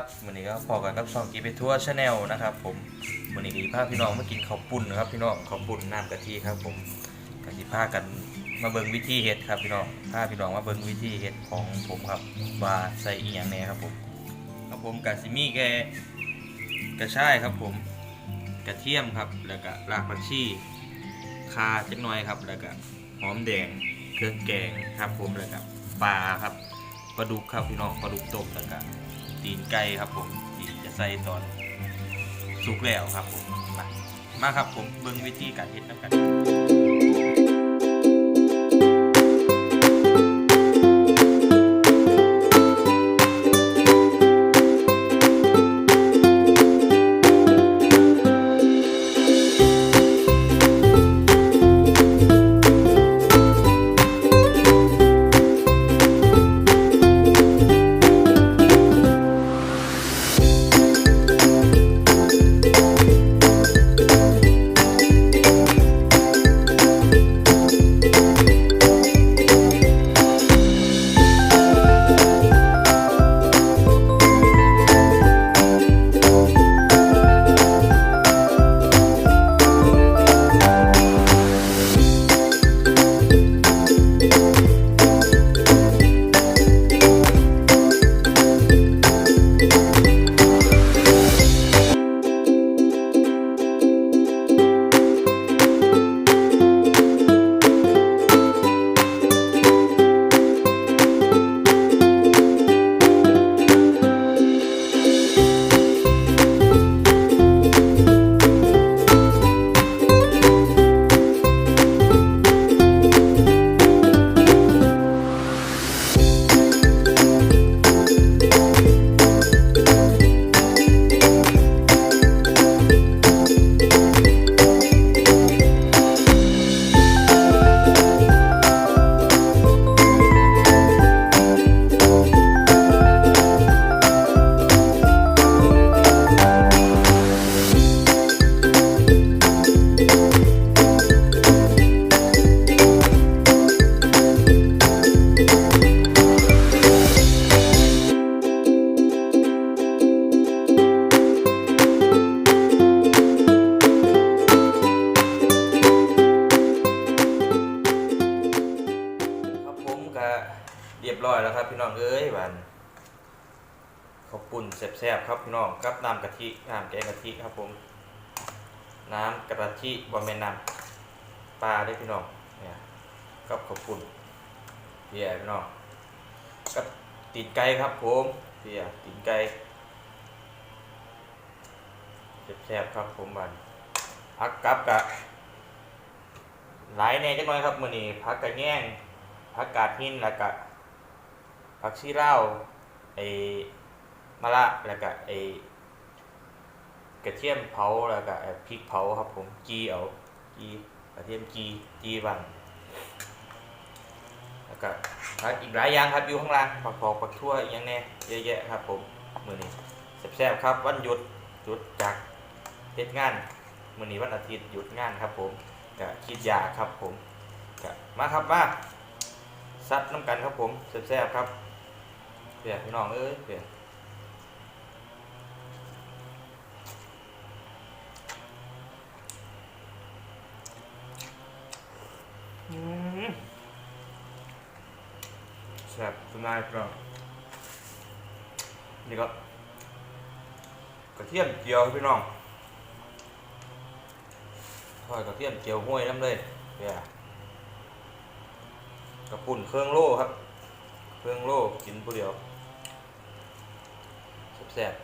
ครับวันนี้ก็พอกันกับช่องกีไปทัวร์ชาแนลนะครับ ผมวันนี้ดีพาพี่น้องมากินข้าวปุ้นนะครับพี่น้องข้าวปุ้นน้ำกะทิครับ ผมกันที่พากันมาเบิ่งวิธีเฮ็ดครับพี่น้องพาพี่น้องมาเบิ่งวิธีเฮ็ดของผมครับว่าใส่อีหยังแน่ครับผมครับผมกะซิมี่แกกระชายครับ ผมกระเทียมครับ แล้วก็รากผักชีคาจักน่อยครับ แล้วก็หอมแดงเครื่องแกงครับ ผมแล้วก็ปลาครับปลาดุกครับพี่น้องปลาดุกต้มแล้วก็ ตีนไก่ครับผมที่จะใส่ตอนสุกแล้วครับผมมามาครับผมเบิ่งวิธีการเฮ็ดนำกัน เรียบร้อยแล้วครับพี่น้องเอ้ยวานข้าวปุ้นแซ่บๆครับพี่น้องกับน้ำกะทิน้ำแกงกะทิครับผม น้ำกะทิบะเมนน้ำปลาได้พี่น้องเนี่ยกับข้าวปุ้นเพียพี่น้องกับตีนไก่ครับผมเพียตีนไก่แซ่บๆครับผมบันพักกับกะหลายแน่จักหน่อยครับมื้อนี้พักกะแง่งผักกาดหินแล้วก็ ผักชีเล่าไอ้มะระแล้วก็ไอ้กระเทียมเผาแล้วก็พริกเผาครับผมจีเอาจีกระเทียมจีจีบังแล้วก็ผักอีกหลายอย่างครับอยู่ข้างล่างผักผอกผักทั่วอย่างแน่เยอะแยะครับผมมือนี้แซ่บๆครับ วันหยุดหยุดจากเฮ็ดงานมือนี้วันอาทิตย์หยุดงานครับผมก็คิดยาครับผมก็มาครับมาซัดน้ำกันครับผมแซ่บๆครับ เดี๋ยวพี่น้องเอ้ยเดี๋ยวอืมแซ่บสนายพี่น้องนี่ก็กระเทียมเจียวพี่น้องทอดกระเทียมเจียวห้วยน้ำเลยเดี๋ยวกระปุ่นเครื่องโล่ครับ เครื่องโล่กินผู้เดียว แซ่บ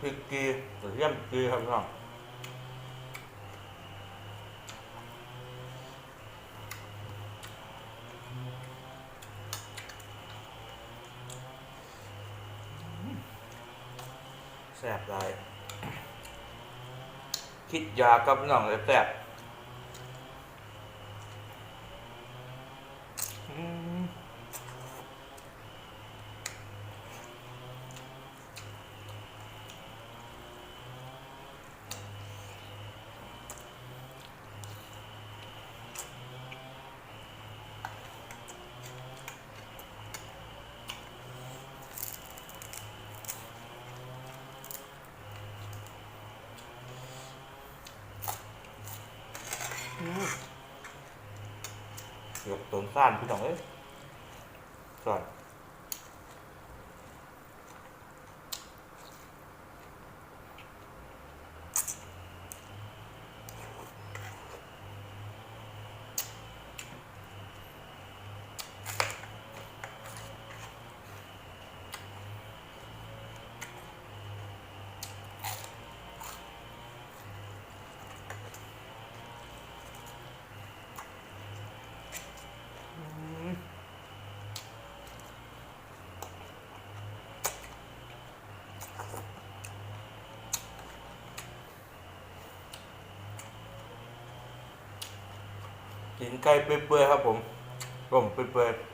พริกกีกระเทียมกีครับพี่นงแซ่บได้คิดยากับน้องเลยแซ่บานพี่น้องเอ้ยก่อน กินไก่เปื่อยๆครับผมผมเปื่อยๆ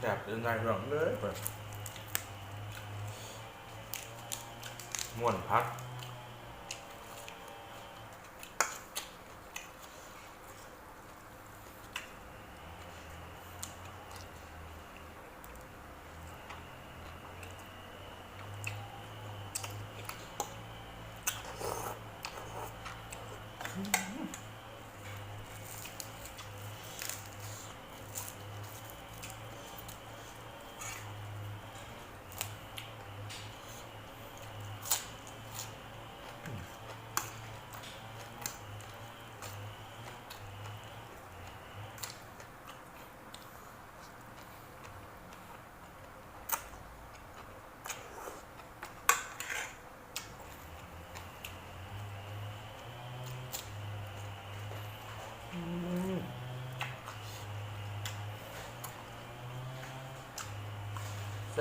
แบบยังไงหรองเลย ม่วนพัก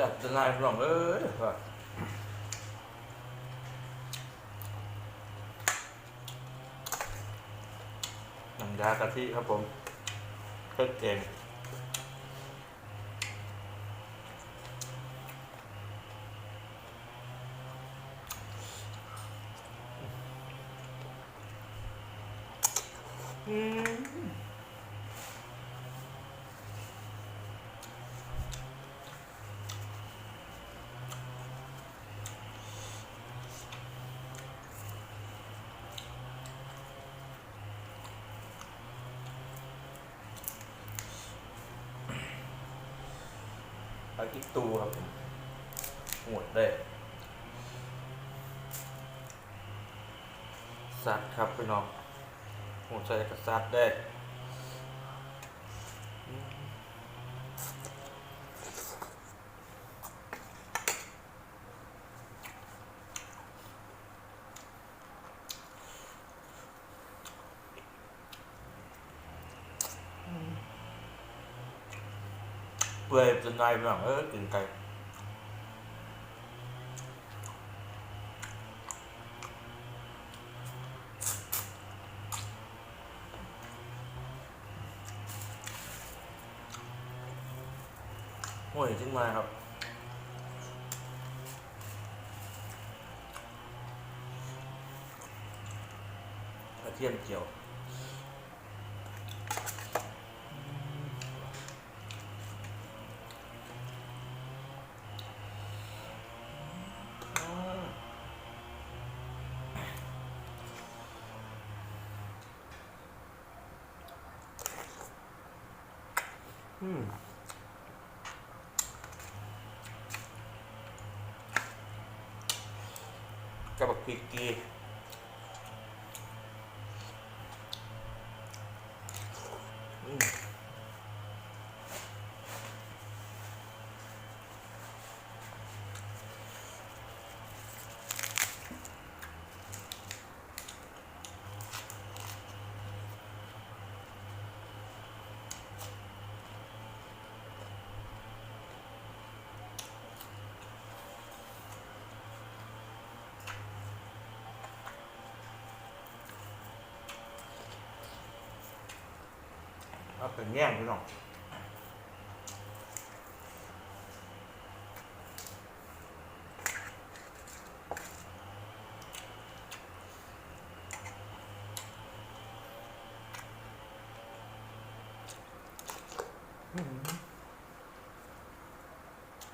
ซ่บจะนายร้องเอ้ยว่าน้ำยากะทิครับผมเพิ่มเอง ผักอีตูครับผมหมดเลยสัตว์ครับพี่น้องหมดใส่กับสัตว์ได้ ปื่อยจนนายพี่น้องเออกินไก่โอ้ยขึ้นมาครับ กระเทียมเจียว กับบั กพริกกีเอาเป็นแง่งพี่น้อง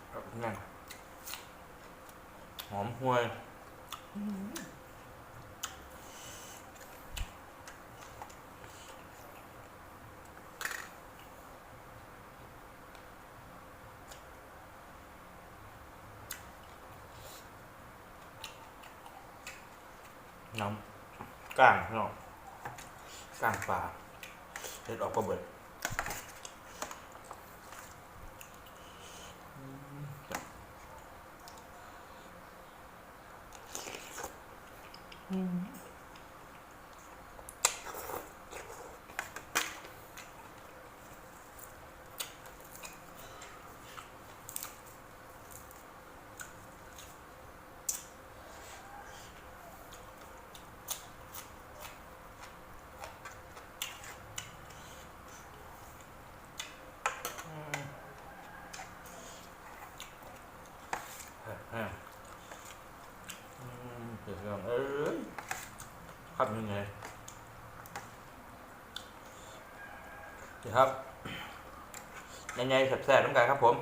เอาเป็นแง่งหอมห่วย น้ำก้างพี่น้อก้างปลาเด็ดออกก็เบิดอ่าอืมเดี๋ยวลองเอ้ยทำยังไง เดี๋ยวครับยังไงแสบๆต้องการครับผม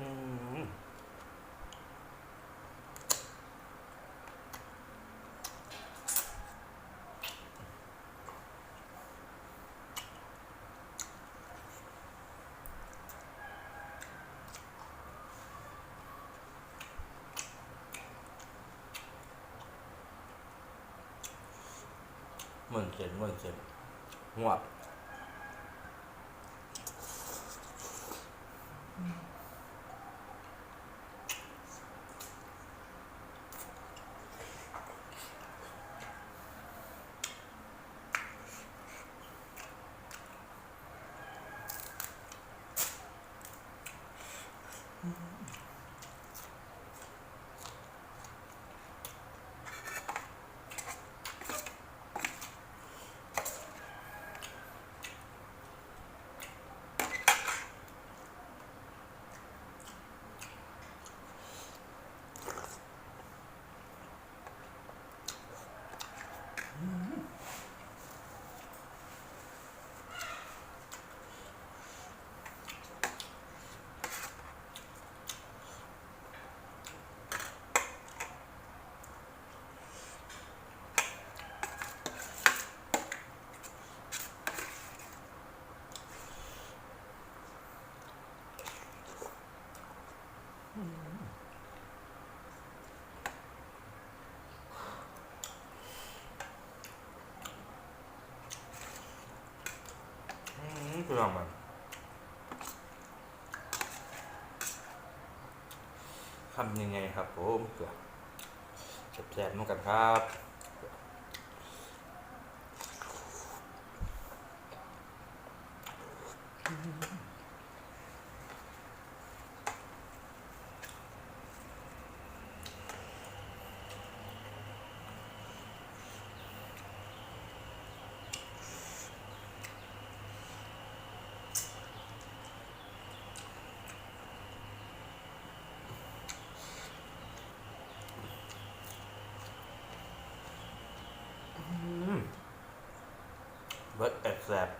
เหมือนเสร็จเหมือนเสร็จหัว อืมคือลองมันทำยังไงครับผมเกือบแสบๆเหมือนกันครับ เบิ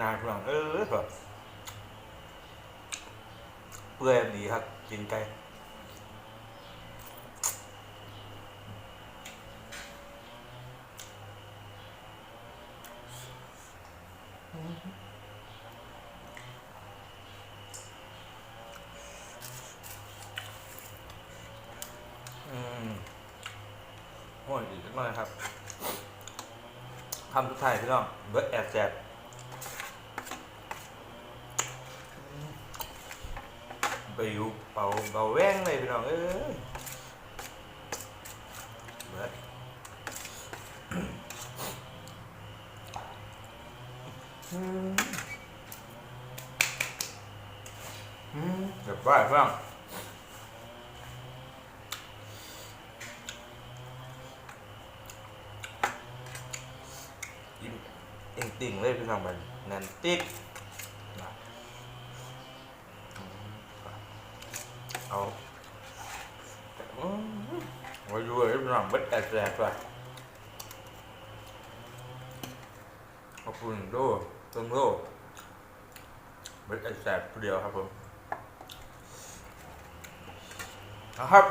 นานพี่น้องเออแบบเปื่อยดีครับ กินไก่อืมโอ้ยอีกนิดหน่อยครับคำสุดท้ายพี่น้องเบิร์ดแอบแสบ ปอยู่เป่าเป่าแว้งเลยพี่น้องเอ้ยเบิดอืมอืมเดี๋ยวบ้าพี่องอิ่มเอ็งติ่งเลยพี่น้องมันแน่นติ๊ก เอาอืมาดูเลยพี่น้องเบ็ดแอดแสบว่ะขอบคุณดูต้นโลเบ็ดแอดแสบเดียวครับผมนะครับ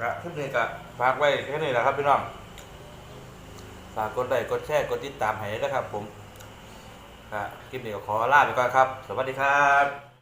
กะคลิปนี้กะฝากไว้แค่นี้แหละครับพี่น้องฝากกดไลค์กดแชร์กดติดตามให้ด้วยครับผมคลิปนี้ก็ขอลาไปก่อนครับ สวัสดีครับ